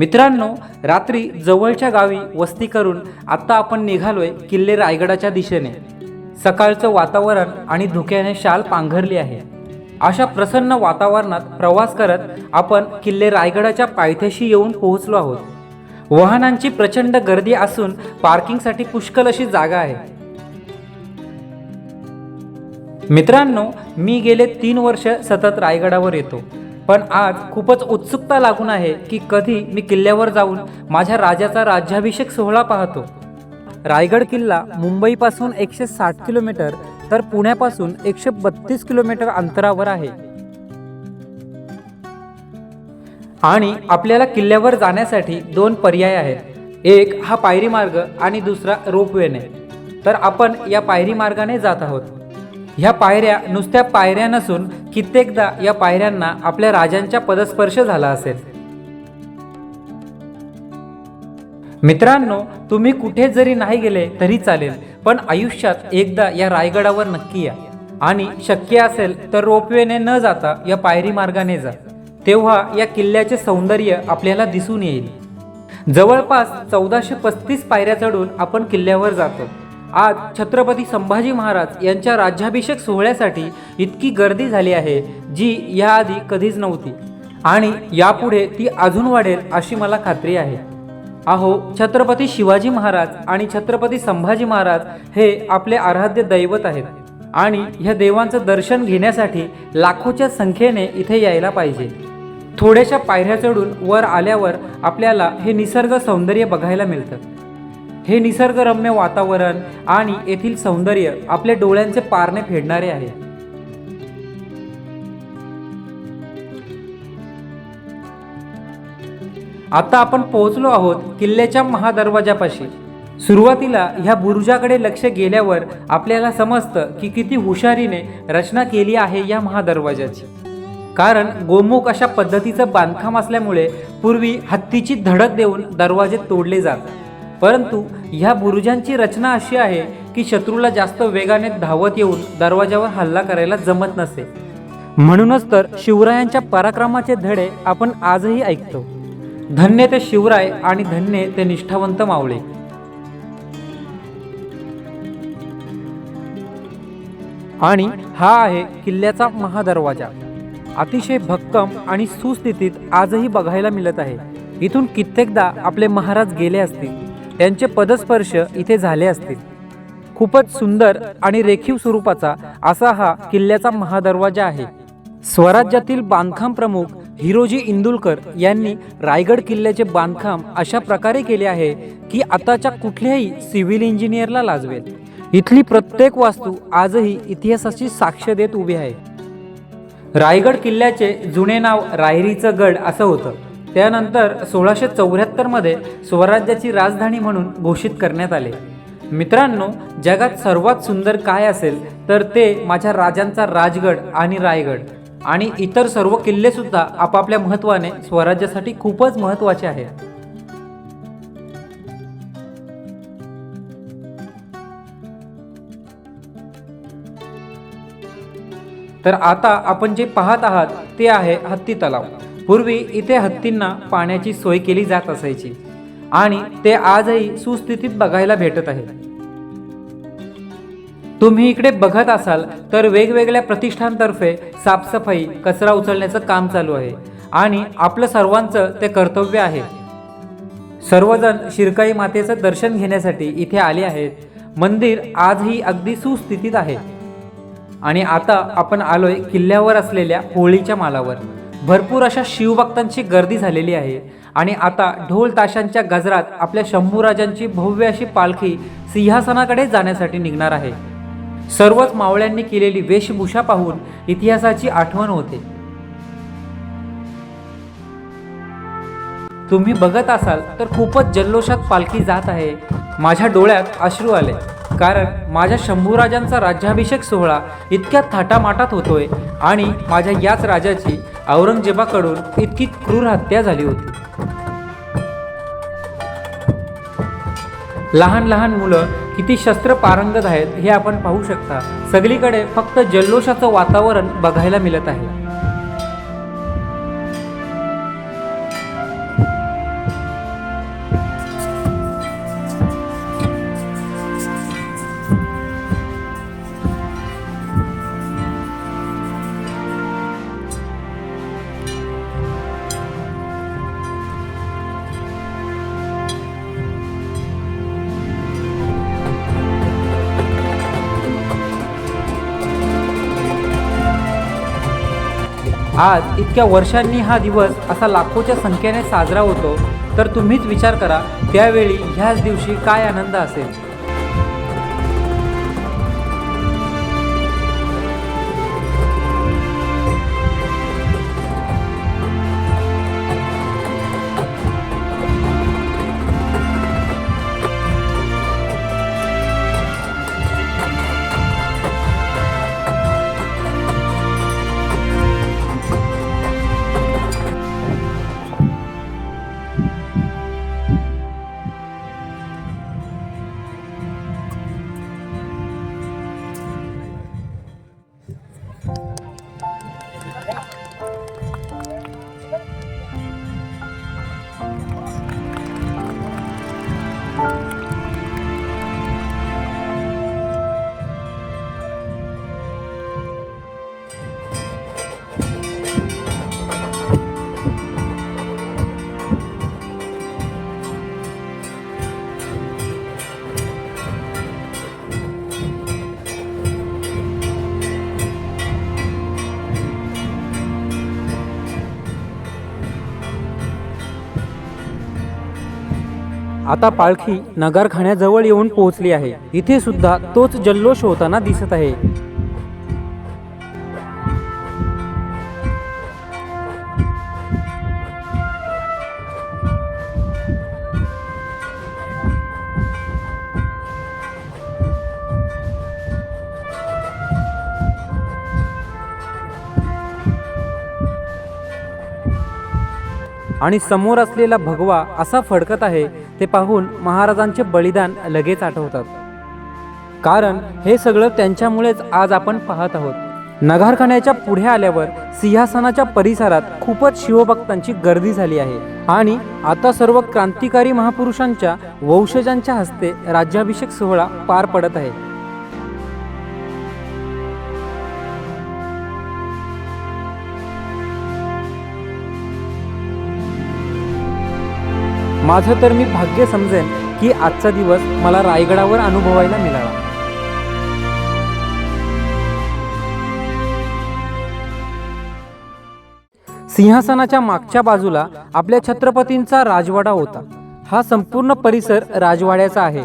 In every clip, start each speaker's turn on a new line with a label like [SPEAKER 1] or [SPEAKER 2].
[SPEAKER 1] मित्रांनो रात्री जवळच्या गावी वस्ती करून आत्ता आपण निघालोय किल्ले रायगडाच्या दिशेने. सकाळचं वातावरण आणि धुक्याने शाल पांघरली आहे. अशा प्रसन्न वातावरणात प्रवास करत आपण किल्ले रायगडाच्या पायथ्याशी येऊन पोहोचलो आहोत. वाहनांची प्रचंड गर्दी असून पार्किंगसाठी पुष्कळ अशी जागा आहे. मित्रांनो मी गेले तीन वर्ष सतत रायगडावर येतो. पण आज खूपच उत्सुकता लागून आहे की कधी मी किल्ल्यावर जाऊन माझ्या राजाचा राज्याभिषेक सोहळा पाहतो. रायगड किल्ला मुंबईपासून एकशे साठ किलोमीटर तर पुण्यापासून एकशे बत्तीस किलोमीटर अंतरावर आहे. आणि आपल्याला किल्ल्यावर जाण्यासाठी दोन पर्याय आहेत. एक हा पायरी मार्ग आणि दुसरा रोपवेने. तर आपण या पायरी मार्गाने जात आहोत. ह्या पायऱ्या नुसत्या पायऱ्या नसून कित्येकदा या पायऱ्यांना आपल्या राजांच्या पदस्पर्श झाला असेल. मित्रांनो तुम्ही कुठे जरी नाही गेले तरी चालेल पण आयुष्यात एकदा या रायगडावर नक्की या. आणि शक्य असेल तर रोपवेने न जाता या पायरी मार्गाने जा. तेव्हा या किल्ल्याचे सौंदर्य आपल्याला दिसून येईल. जवळपास चौदाशे पस्तीस पायऱ्या चढून आपण किल्ल्यावर जातो. आज छत्रपती संभाजी महाराज यांच्या राज्याभिषेक सोहळ्यासाठी इतकी गर्दी झाली आहे जी याआधी कधीच नव्हती. आणि यापुढे ती अजून वाढेल अशी मला खात्री आहे. अहो छत्रपती शिवाजी महाराज आणि छत्रपती संभाजी महाराज हे आपले आराध्य दैवत आहेत आणि ह्या देवांचं दर्शन घेण्यासाठी लाखोच्या संख्येने इथे यायला पाहिजे. थोड्याशा पायऱ्या चढून वर आल्यावर आपल्याला हे निसर्ग सौंदर्य बघायला मिळतं. हे निसर्गरम्य वातावरण आणि येथील सौंदर्य आपल्या डोळ्यांचे पारणे फेडणारे आहे. आता आपण पोहोचलो आहोत किल्ल्याच्या महादरवाजापाशी. सुरुवातीला ह्या बुरुजाकडे लक्ष गेल्यावर आपल्याला समजतं की किती हुशारीने रचना केली आहे या महादरवाजाची. कारण गोमुख अशा पद्धतीचं बांधकाम असल्यामुळे पूर्वी हत्तीची धडक देऊन दरवाजे तोडले जात. परंतु ह्या बुरुजांची रचना अशी आहे की शत्रूला जास्त वेगाने धावत येऊन दरवाजावर हल्ला करायला जमत नसे. म्हणूनच तर शिवरायांच्या पराक्रमाचे धडे आपण आजही ऐकतो. धन्य ते शिवराय आणि धन्य ते निष्ठावंत मावळे आणि हा आहे किल्ल्याचा महादरवाजा. अतिशय भक्कम आणि सुस्थितीत आजही बघायला मिळत आहे. इथून कित्येकदा आपले महाराज गेले असतील. त्यांचे पदस्पर्श इथे झाले असतील. खूपच सुंदर आणि रेखीव स्वरूपाचा असा हा किल्ल्याचा महादरवाजा आहे. स्वराज्यातील बांधकाम प्रमुख हिरोजी इंदुलकर यांनी रायगड किल्ल्याचे बांधकाम अशा प्रकारे केले आहे की आताच्या कुठल्याही सिव्हिल इंजिनियरला लाजवेल इथली प्रत्येक वास्तू आजही इतिहासाची साक्ष देत उभी आहे. रायगड किल्ल्याचे जुने नाव रायरीचं गड असं होतं. त्यानंतर सोळाशे चौऱ्याहत्तरमध्ये स्वराज्याची राजधानी म्हणून घोषित करण्यात आले. मित्रांनो जगात सर्वात सुंदर काय असेल तर ते माझ्या राजांचा राजगड आणि रायगड. आणि इतर सर्व किल्लेसुद्धा आपापल्या महत्त्वाने स्वराज्यासाठी खूपच महत्त्वाचे आहेत. तर आता आपण जे पाहत आहात ते आहे हत्ती तलाव पूर्वी इथे हत्तींना पाण्याची सोय केली जात असायची. आणि ते आजही सुस्थितीत बघायला भेटत आहे तुम्ही इकडे बघत असाल तर वेगवेगळ्या प्रतिष्ठानतर्फे साफसफाई कचरा उचलण्याचं काम चालू आहे. आणि आपलं सर्वांचं ते कर्तव्य आहे. सर्वजण शिरकाई मातेचं दर्शन घेण्यासाठी इथे आले आहेत. मंदिर आजही अगदी सुस्थितीत आहे. आणि आता आपण आलोय किल्ल्यावर असलेल्या होळीच्या मालावर. भरपूर अशा शिवभक्तांची गर्दी झालेली आहे. आणि आता ढोल ताशांच्या गजरात आपल्या शंभूराजांची भव्य अशी पालखी सिंहासनाकडे जाण्यासाठी निघणार आहे. सर्वच मावळ्यांनी केलेली वेशभूषा पाहून इतिहासाची आठवण होते. तुम्ही बघत असाल तर खूपच जल्लोषात पालखी जात आहे. माझ्या डोळ्यात अश्रू आले. कारण माझ्या शंभूराजांचा राज्याभिषेक सोहळा इतक्या थाटामाटात होतोय आणि माझ्या याच राजाची औरंगजेबाकडून इतकी क्रूर हत्या झाली होती. लहान लहान मुलं किती शस्त्र पारंगत आहेत हे आपण पाहू शकता. सगळीकडे फक्त जल्लोषाचं वातावरण बघायला मिळत आहे. आज इतक्या वर्षांनी हा दिवस असा लाखोच्या संख्येने साजरा होतो तर तुम्हीच विचार करा त्यावेळी ह्याच दिवशी काय आनंद असेल? आता पालखी नगारखान्याजवळ येऊन पोहोचली आहे. इथे सुद्धा तोच जल्लोष होताना दिसत आहे. आणि समोर असलेला भगवा असा फडकत आहे ते पाहून महाराजांचे बलिदान लगेच आठवतात. कारण हे सगळं त्यांच्यामुळेच आज आपण पाहत आहोत. नगारखान्याच्या पुढे आल्यावर सिंहासनाच्या परिसरात खूपच शिवभक्तांची गर्दी झाली आहे आणि आता सर्व क्रांतिकारी महापुरुषांच्या वंशजांच्या हस्ते राज्याभिषेक सोहळा पार पडत आहे. माझं तर मी भाग्य समजेन की आजचा दिवस मला रायगडावर अनुभवायला मिळाला. सिंहासनाच्या मागच्या बाजूला आपल्या छत्रपतींचा राजवाडा होता. हा संपूर्ण परिसर राजवाड्याचा आहे.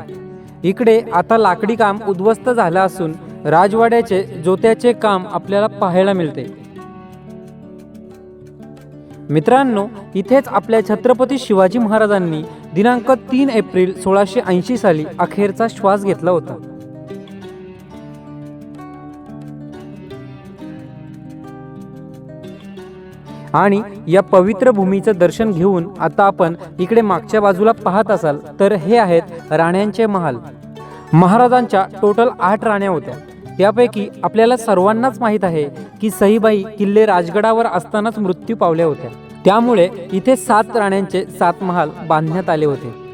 [SPEAKER 1] इकडे आता लाकडी काम उद्ध्वस्त झालं असून राजवाड्याचे जोत्याचे काम आपल्याला पाहायला मिळते. मित्रांनो इथेच आपल्या छत्रपती शिवाजी महाराजांनी दिनांक तीन एप्रिल सोळाशे ऐंशी साली अखेरचा श्वास घेतला होता. आणि या पवित्र भूमीचं दर्शन घेऊन आता आपण इकडे मागच्या बाजूला पाहत असाल तर हे आहेत राण्यांचे महाल. महाराजांच्या टोटल आठ राण्या होत्या. त्यापैकी आपल्याला सर्वांनाच माहीत आहे की सईबाई किल्ले राजगडावर असतानाच मृत्यू पावल्या होत्या. त्यामुळे इथे सात राण्यांचे सात महाल बांधण्यात आले होते.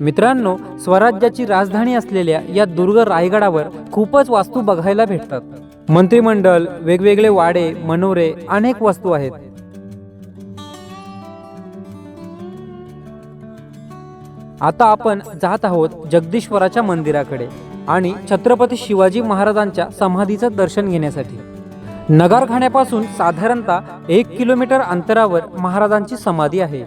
[SPEAKER 1] मित्रांनो स्वराज्याची राजधानी असलेल्या या दुर्ग रायगडावर खूपच वास्तू बघायला भेटतात. मंत्रिमंडळ वेगवेगळे वाडे मनोरे अनेक वस्तू आहेत. आता आपण जात आहोत जगदीश्वराच्या मंदिराकडे आणि छत्रपती शिवाजी महाराजांच्या समाधीचं दर्शन घेण्यासाठी. नगारखाण्यापासून साधारणतः एक किलोमीटर अंतरावर महाराजांची समाधी आहे.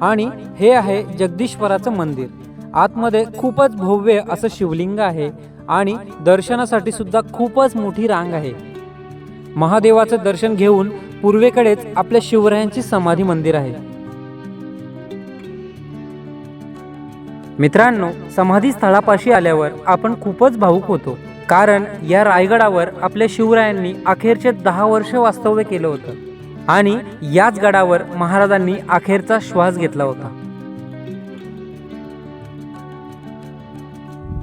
[SPEAKER 1] आणि हे आहे जगदीश्वराचं मंदिर. आतमध्ये खूपच भव्य असं शिवलिंग आहे आणि दर्शनासाठी सुद्धा खूपच मोठी रांग आहे. महादेवाचं दर्शन घेऊन पूर्वेकडेच आपल्या शिवरायांची समाधी मंदिर आहे. मित्रांनो समाधी स्थळापाशी आल्यावर आपण खूपच भाऊक होतो. कारण या रायगडावर आपल्या शिवरायांनी अखेरचे दहा वर्ष वास्तव्य केलं होतं. आणि याच गडावर महाराजांनी अखेरचा श्वास घेतला होता.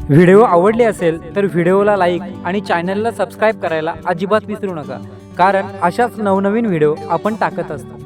[SPEAKER 1] व्हिडिओ आवडले असेल तर व्हिडिओला लाईक आणि चॅनलला सबस्क्राईब करायला अजिबात विसरू नका. कारण अशाच नवनवीन व्हिडिओ आपण टाकत असतो.